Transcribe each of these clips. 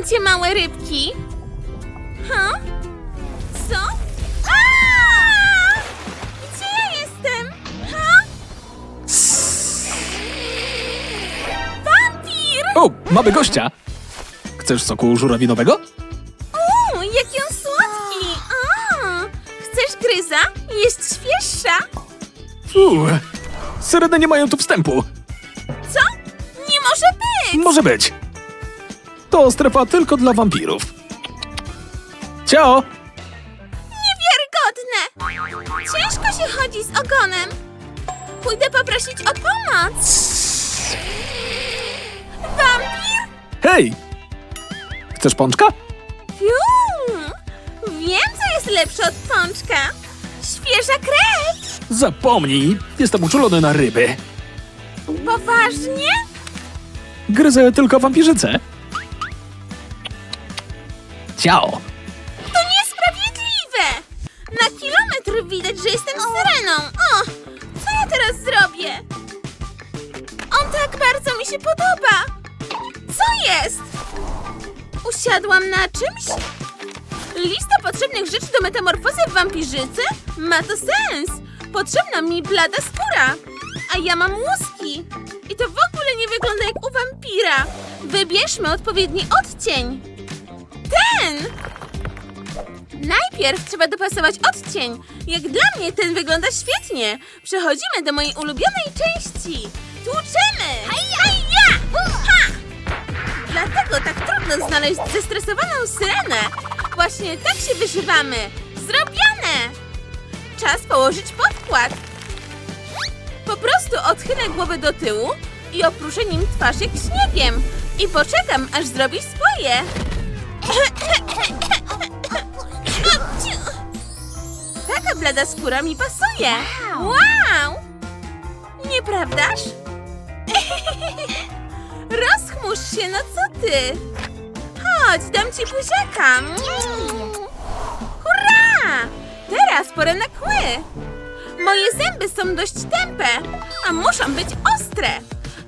macie, małe rybki? Ha? Co? Aaa! Gdzie ja jestem? Ha? Wampir! O, mamy gościa! Chcesz soku żurawinowego? Uuu, jaki on słodki! A, chcesz gryza? Jest świeższa! Uuu, syreny nie mają tu wstępu. Co? Nie może być! Może być. To strefa tylko dla wampirów. Ciao! Niewiarygodne! Ciężko się chodzi z ogonem. Pójdę poprosić o pomoc. Wampir? Hej! Chcesz pączka? Fiu! Wiem, co jest lepsze od pączka. Świeża krew! Zapomnij, jestem uczulony na ryby. Poważnie? Gryzę tylko wampirzycę. Ciao! To niesprawiedliwe! Na kilometr widać, że jestem syreną. O, co ja teraz zrobię? On tak bardzo mi się podoba. Co jest? Usiadłam na czymś? Lista potrzebnych rzeczy do metamorfozy w wampirzycy? Ma to sens. Potrzebna mi blada skóra. A ja mam łuski. I to w ogóle nie wygląda jak u wampira. Wybierzmy odpowiedni odcień. Ten! Najpierw trzeba dopasować odcień. Jak dla mnie ten wygląda świetnie. Przechodzimy do mojej ulubionej części. Tłuczemy! Hajja! Ha! Dlatego tak trudno znaleźć zestresowaną syrenę. Właśnie tak się wyżywamy. Zrobione! Czas położyć podkład. Po prostu odchylę głowę do tyłu i opruszę nim twarz jak śniegiem. I poczekam, aż zrobisz swoje. Taka blada skóra mi pasuje. Wow! Nieprawdaż? Rozchmurz się, no co ty? Chodź, dam ci buziaka. Hurra! Teraz pora na kły. Moje zęby są dość tępe, a muszą być ostre.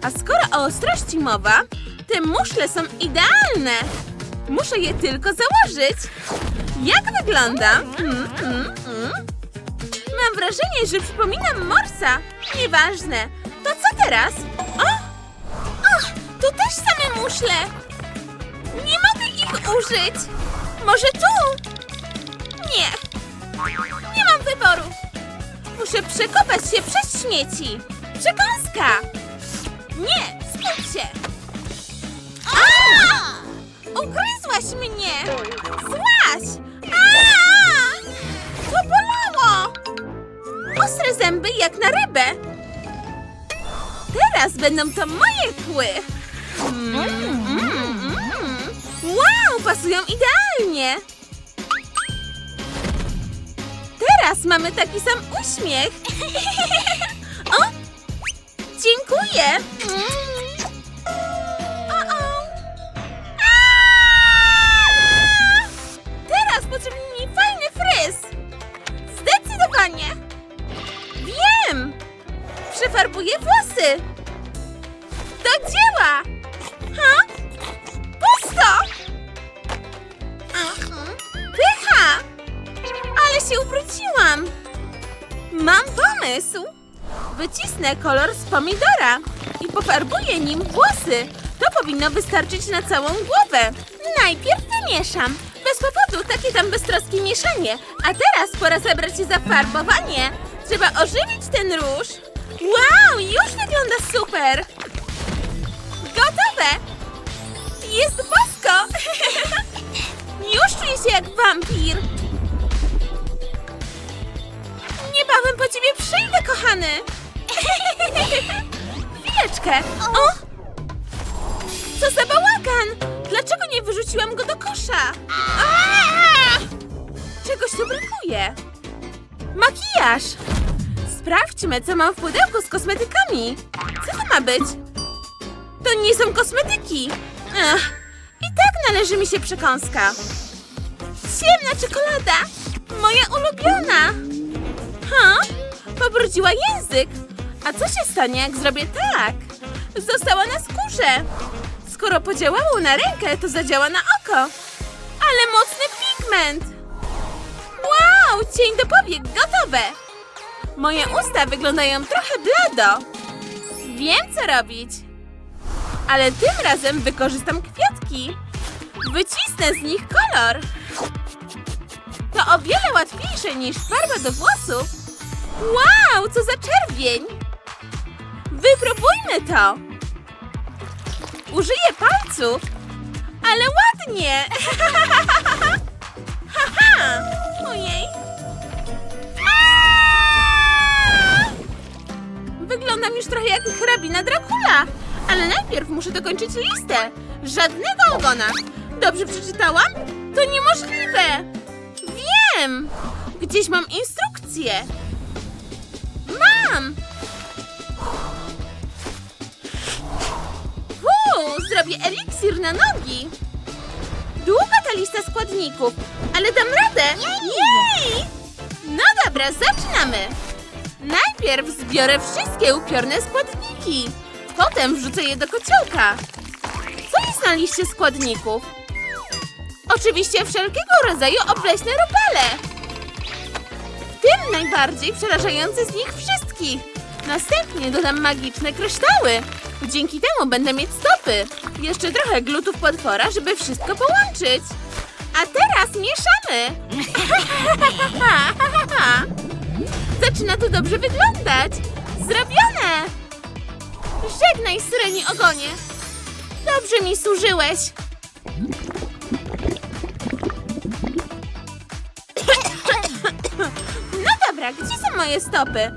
A skoro o ostrości mowa, te muszle są idealne. Muszę je tylko założyć. Jak wyglądam? Mm, mm, mm. Mam wrażenie, że przypominam Morsa. Nieważne. To co teraz? O! Tu też same muszle. Nie mogę ich użyć. Może tu? Nie. Nie mam wyboru. Muszę przekopać się przez śmieci. Przekąska. Nie, skup się. Ugryzłaś mnie! Złaś! Aaa! To bolało! Ostre zęby jak na rybę. Teraz będą to moje kły. Mm, mm, mm. Wow, pasują idealnie. Teraz mamy taki sam uśmiech. o! Dziękuję. Mm. Zdecydowanie. Wiem. Przefarbuję włosy. Do dzieła. Ha? Pusto. Pycha. Ale się ubrudziłam. Mam pomysł. Wycisnę kolor z pomidora i pofarbuję nim włosy. To powinno wystarczyć na całą głowę. Najpierw wymieszam. Takie tam beztroskie mieszanie. A teraz pora zabrać się za farbowanie. Trzeba ożywić ten róż. Wow, już wygląda super. Gotowe. Jest bosko. już czuję się jak wampir. Niebawem po ciebie przyjdę, kochany! Chwileczkę! O! Co za bałagan! Dlaczego nie wyrzuciłam go do kosza? Czegoś tu brakuje. Makijaż! Sprawdźmy, co mam w pudełku z kosmetykami. Co to ma być? To nie są kosmetyki. I tak należy mi się przekąska. Ciemna czekolada! Moja ulubiona! Ha? Pobrudziła język. A co się stanie, jak zrobię tak? Została na skórze. skoro podziałało na rękę, to zadziała na oko. Ale mocny pigment! Wow, cień do powiek gotowe! Moje usta wyglądają trochę blado. Wiem, co robić. Ale tym razem wykorzystam kwiatki. Wycisnę z nich kolor. To o wiele łatwiejsze niż farba do włosów. Wow, co za czerwień! Wypróbujmy to! Użyję palców, ale ładnie! Haha! Ojej! Wyglądam już trochę jak hrabina Dracula, ale najpierw muszę dokończyć listę. Żadnego ogona. Dobrze przeczytałam? To niemożliwe! Wiem! Gdzieś mam instrukcję. Mam! Uu, zrobię eliksir na nogi. Długa ta lista składników, ale dam radę. Jej! No dobra, zaczynamy. Najpierw zbiorę wszystkie upiorne składniki. Potem wrzucę je do kociołka. Co jest na liście składników? Oczywiście wszelkiego rodzaju obleśne robale. W tym najbardziej przerażający z nich wszystkich. Następnie dodam magiczne kryształy. Dzięki temu będę mieć stopy. Jeszcze trochę glutów potwora, żeby wszystko połączyć. A teraz mieszamy. Zaczyna to dobrze wyglądać. Zrobione. Żegnaj, syreni ogonie. Dobrze mi służyłeś. No dobra, gdzie są moje stopy?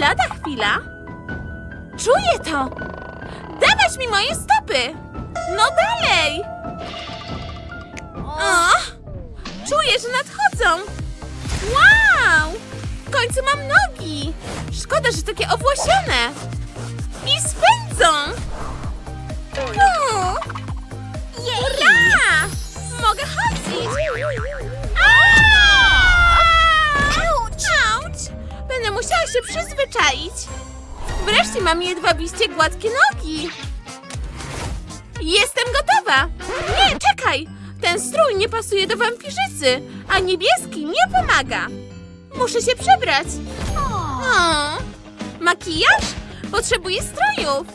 Lada chwila. Czuję to! Dawać mi moje stopy! No dalej! O! Czuję, że nadchodzą! Wow! W końcu mam nogi! Szkoda, że takie owłosione! I spędzą! O! Ura! Mogę chodzić! Auć! Auć! Będę musiała się przyzwyczaić. Wreszcie mam jedwabiście gładkie nogi. Jestem gotowa! Nie, czekaj! Ten strój nie pasuje do wampirzycy, a niebieski nie pomaga. Muszę się przebrać. O, makijaż? Potrzebuję strojów.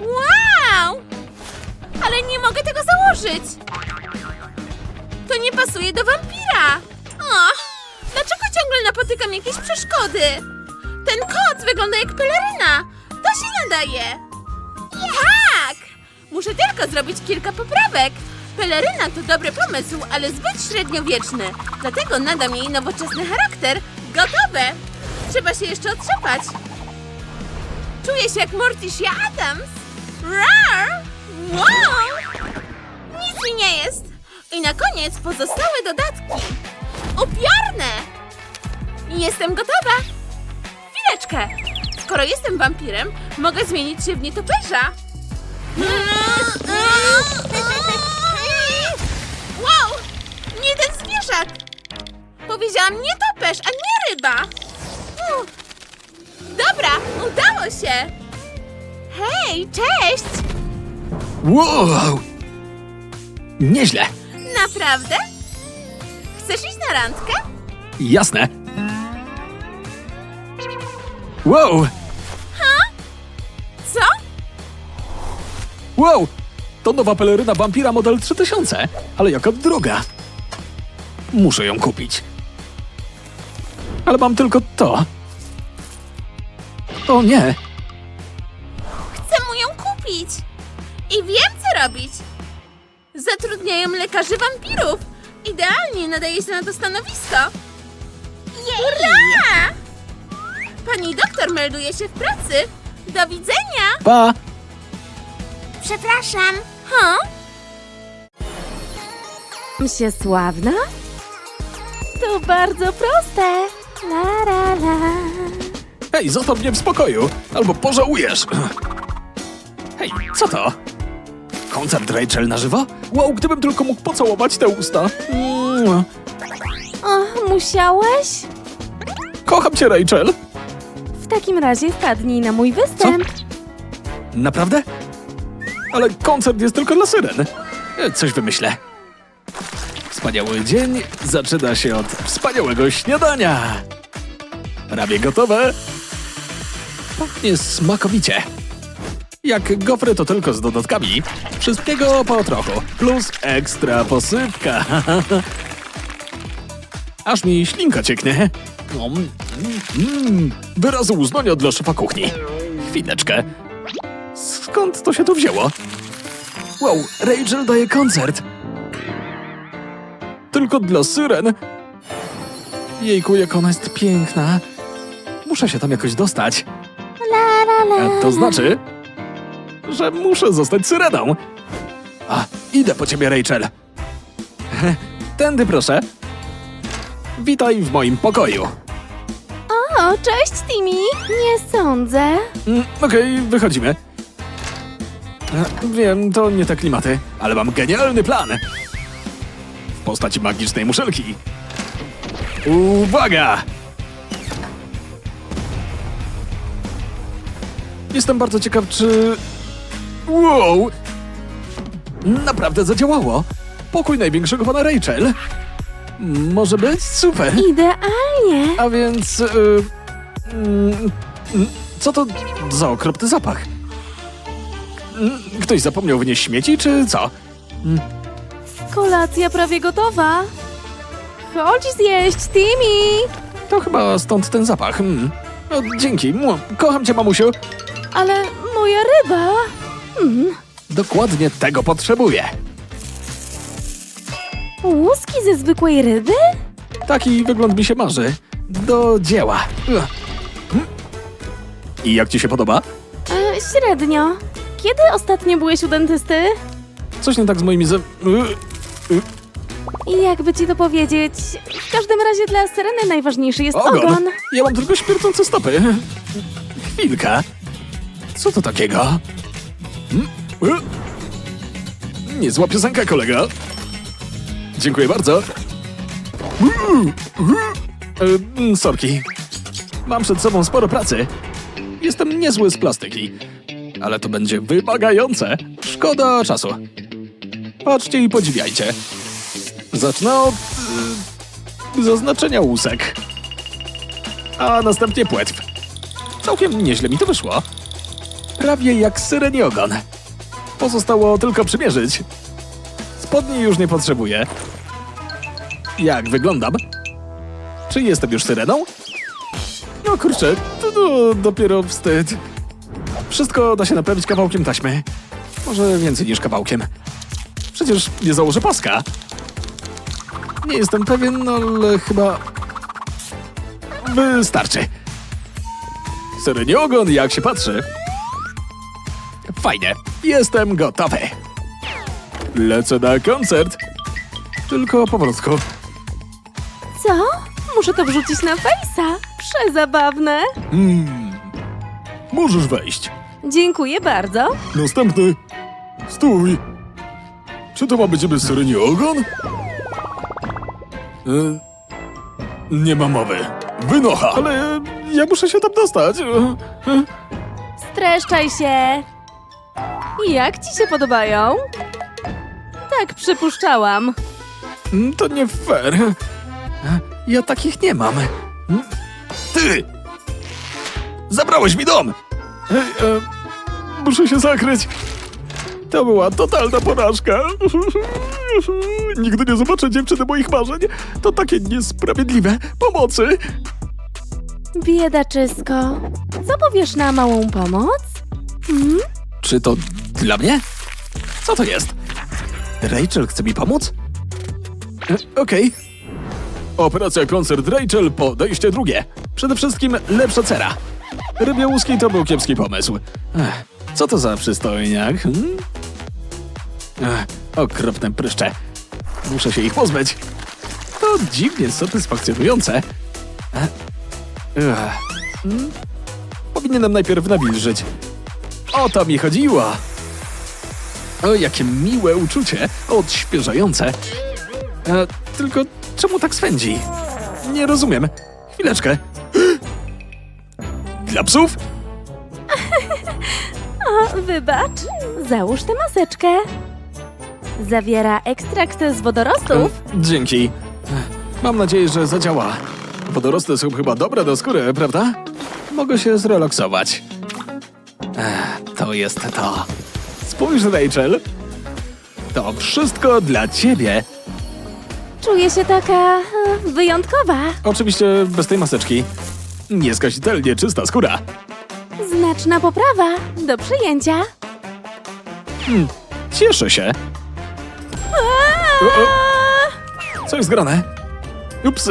Wow! Ale nie mogę tego założyć. To nie pasuje do wampira. O, dlaczego ciągle napotykam jakieś przeszkody? Ten kot wygląda jak peleryna. To się nadaje. Muszę tylko zrobić kilka poprawek. Peleryna to dobry pomysł, ale zbyt średniowieczny. Dlatego nadam jej nowoczesny charakter. Gotowe! Trzeba się jeszcze otrzepać. Czuję się jak Morticia Adams. Rar! Wow! Nic mi nie jest. I na koniec pozostałe dodatki. Upiorne! Jestem gotowa. Chwileczkę. Skoro jestem wampirem, mogę zmienić się w nietoperza. Wow! Nie ten zwierzak! Powiedziałam nietoperz, a nie ryba! Uff. Dobra, udało się! Hej, cześć! Wow! Nieźle. Naprawdę? Chcesz iść na randkę? Jasne. Wow! Co? Wow! To nowa peleryna wampira model 3000, ale jaka droga. Muszę ją kupić. Ale mam tylko to. O nie! Chcę mu ją kupić! I wiem, co robić! Zatrudniają lekarzy wampirów! Idealnie nadaje się na to stanowisko! Ura! Pani doktor melduje się w pracy! Do widzenia! Pa! Przepraszam! Ha? się sławna? To bardzo proste. La, la, la. Hej, zostaw mnie w spokoju, albo pożałujesz. Hej, co to? Koncert Rachel na żywo? Wow, gdybym tylko mógł pocałować te usta. Mm. O, musiałeś? Kocham cię, Rachel. W takim razie wpadnij na mój występ. Naprawdę? Ale koncert jest tylko dla syren. E, Coś wymyślę. Wspaniały dzień zaczyna się od wspaniałego śniadania. Prawie gotowe. Pachnie smakowicie. Jak gofry to tylko z dodatkami. Wszystkiego po trochu. Plus ekstra posypka. Aż mi ślinka cieknie. Mm, mm, wyrazy uznania dla szefa kuchni. Chwileczkę. Skąd to się tu wzięło? Wow, Rachel daje koncert. Tylko dla syren. Jejku, jak ona jest piękna. Muszę się tam jakoś dostać. A to znaczy, że muszę zostać syreną. A, idę po ciebie, Rachel. Tędy proszę. Witaj w moim pokoju. O, cześć, Timmy. Nie sądzę. Mm, Okej, wychodzimy. Wiem, to nie te klimaty, ale mam genialny plan. W postaci magicznej muszelki. Uwaga! Jestem bardzo ciekaw, czy... Wow! Naprawdę zadziałało. Pokój największego pana Rachel. Może być super. Idealnie. A więc. y, mm, mm, co to za okropny zapach? Mm, Ktoś zapomniał wynieść śmieci, czy co? Kolacja prawie gotowa. Chodź zjeść, Timmy. To chyba stąd ten zapach. Mm. O, dzięki. Kocham cię, mamusiu. Ale moja ryba. Mm, Dokładnie tego potrzebuję. łuski ze zwykłej ryby? Taki wygląd mi się marzy. Do dzieła. Ugh. Mm. I jak ci się podoba? E, średnio. Kiedy ostatnio byłeś u dentysty? Coś nie tak z moimi ze... Ugh. I jakby ci to powiedzieć, w każdym razie dla syreny najważniejszy jest Ogon. ogon. Ja mam tylko śmierdzące stopy. Chwilka. Co to takiego? Hmm? E? Niezła piosenka, kolega. Dziękuję bardzo. Sorki. Mam przed sobą sporo pracy. Jestem niezły z plastyki. Ale to będzie wymagające. Szkoda czasu. Patrzcie i podziwiajcie. Zacznę od y, zaznaczenia łusek a następnie płetw. Całkiem nieźle mi to wyszło. Prawie jak syreni ogon. Pozostało tylko przymierzyć. Spodni już nie potrzebuję. Jak wyglądam? Czy jestem już syreną? No kurczę, to, to dopiero wstyd. Wszystko da się naprawić kawałkiem taśmy. Może więcej niż kawałkiem. Przecież nie założę paska. Nie jestem pewien, ale chyba Wystarczy. Syreni ogon, jak się patrzy. Fajnie, jestem gotowy. Lecę na koncert. Tylko powolutku. Co? Muszę to wrzucić na fejsa. Przezabawne. Hmm. Możesz wejść. Dziękuję bardzo. Następny. Stój. Czy to ma być niby syreni ogon? Y, nie ma mowy. Wynocha. Ale ja muszę się tam dostać. Y, y. Streszczaj się. Jak ci się podobają? Tak przypuszczałam. Mm, To nie fair. Ja takich nie mam. Ty! Zabrałeś mi dom! Ej, e, muszę się zakryć. To była totalna porażka. Nigdy nie zobaczę dziewczyny moich marzeń. To takie niesprawiedliwe. Pomocy! Biedaczysko. Co powiesz na małą pomoc? Hmm? Czy to dla mnie? Co to jest? Rachel chce mi pomóc? E, Okej. Operacja koncert Rachel, podejście drugie. Przede wszystkim lepsza cera. Rybie łuski to był kiepski pomysł. Ech, co to za przystojniak? Hmm? Ech, okropne pryszcze. Muszę się ich pozbyć. To dziwnie satysfakcjonujące. Ech, hmm? Powinienem najpierw nawilżyć. O to mi chodziło. O, jakie miłe uczucie, odświeżające. E, tylko czemu tak swędzi? Nie rozumiem. Chwileczkę. Dla psów? O, wybacz. Załóż tę maseczkę. Zawiera ekstrakt z wodorostów. Em, Dzięki. Mam nadzieję, że zadziała. Wodorosty są chyba dobre do skóry, prawda? Mogę się zrelaksować. Ech, to jest to. Spójrz, Rachel. To wszystko dla ciebie. Czuję się taka e, wyjątkowa. Oczywiście bez tej maseczki. Nieskazitelnie czysta skóra. Znaczna poprawa. Do przyjęcia. Cieszę się. O, o. Co jest grane? Ups.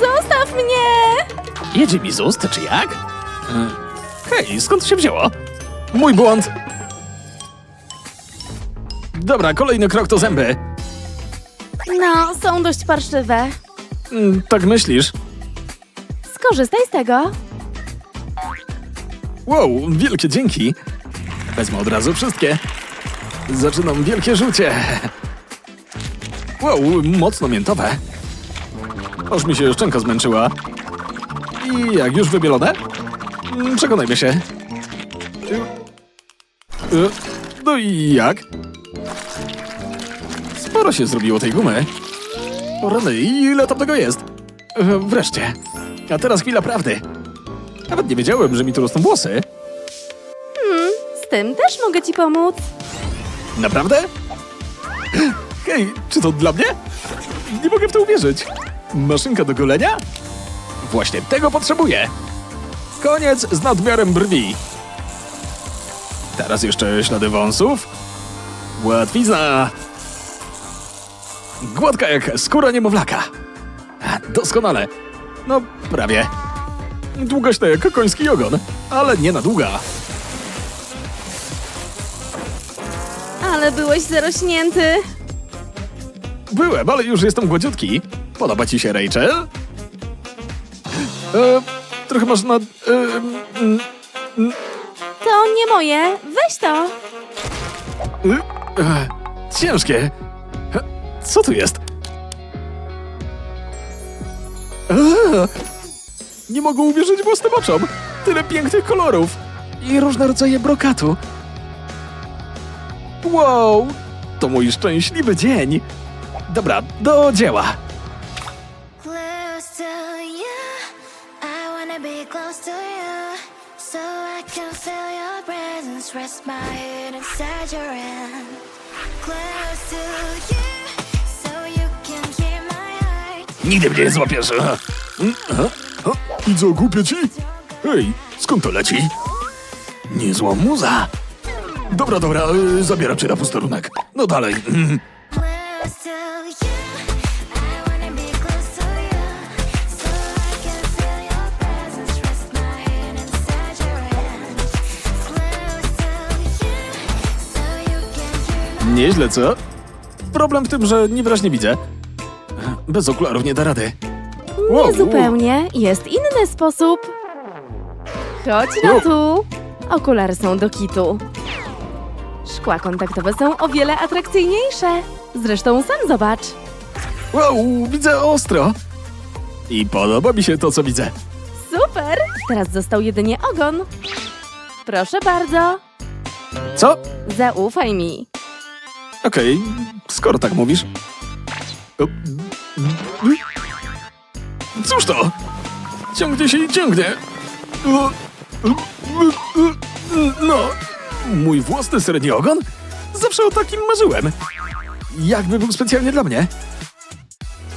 Zostaw mnie! Jedzie mi z ust, czy jak? E, Hej, skąd się wzięło? Mój błąd. Dobra, kolejny krok to zęby. No, są dość parszywe. Mm, Tak myślisz? Skorzystaj z tego. Wow, wielkie dzięki. Wezmę od razu wszystkie. Zaczynam wielkie rzucie. Wow, mocno miętowe. Aż mi się szczęka zmęczyła. I jak już wybielone? Przekonajmy się. Y, No i jak? Sporo się zrobiło tej gumy. O rany, ile tam tego jest? Y, Wreszcie. A teraz chwila prawdy. Nawet nie wiedziałem, że mi tu rosną włosy. Z tym też mogę ci pomóc. Naprawdę? Hej, czy to dla mnie? Nie mogę w to uwierzyć. Maszynka do golenia? Właśnie tego potrzebuję. Koniec z nadmiarem brwi. Teraz jeszcze ślady wąsów. Łatwizna. Gładka jak skóra niemowlaka. Doskonale. No, prawie. Długaśna jak koński ogon, ale nie na długa. Ale byłeś zarośnięty. Byłem, ale już jestem gładziutki. Podoba ci się Rachel? E, trochę masz na... E, mm, To nie moje. Weź to. e, e, ciężkie. E, Co tu jest? E, nie mogę uwierzyć własnym oczom. Tyle pięknych kolorów. I różne rodzaje brokatu. Wow, to mój szczęśliwy dzień. Dobra, do dzieła. Nigdy mnie nie złapiesz. I głupie ci? Hej, skąd to leci? Niezła muza. Dobra, dobra, y, zabieram cię na posterunek. No dalej. My Nieźle, co? Problem w tym, że niewyraźnie widzę. Bez okularów nie da rady. Nie zupełnie. Jest inny sposób. Chodź no tu. Okulary są do kitu. Szkła kontaktowe są o wiele atrakcyjniejsze. Zresztą sam zobacz. Wow, widzę ostro. I podoba mi się to, co widzę. Super! Teraz został jedynie ogon. Proszę bardzo. Co? Zaufaj mi. Okej, skoro tak mówisz. Cóż to? Ciągnie się i ciągnie. No, mój własny średni ogon? Zawsze o takim marzyłem. Jakby był specjalnie dla mnie.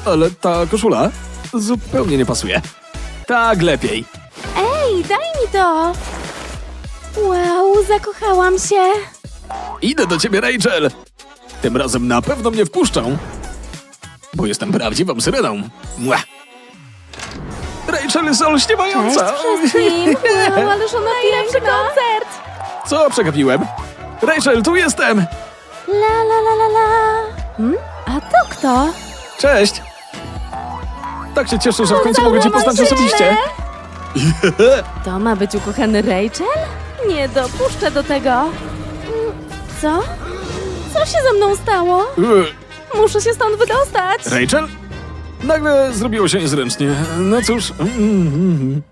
Ale ta koszula zupełnie nie pasuje. Tak lepiej. Ej, daj mi to! Wow, zakochałam się. Idę do ciebie, Rachel! Tym razem na pewno mnie wpuszczą. Bo jestem prawdziwą syreną. Mua. Rachel jest Cześć olśniewająca. wszystkim. Wow, ależ ona Najlepszy koncert. Co przegapiłem? Rachel, tu jestem! La la la la la. Hmm? A to kto? Cześć! Tak się cieszę, że w końcu mogę cię poznać osobiście. To ma być ukochany Rachel? Nie dopuszczę do tego. Mm, Co? Co się ze mną stało? E, Muszę się stąd wydostać. Rachel? Nagle zrobiło się niezręcznie. No cóż. mm, mm, mm.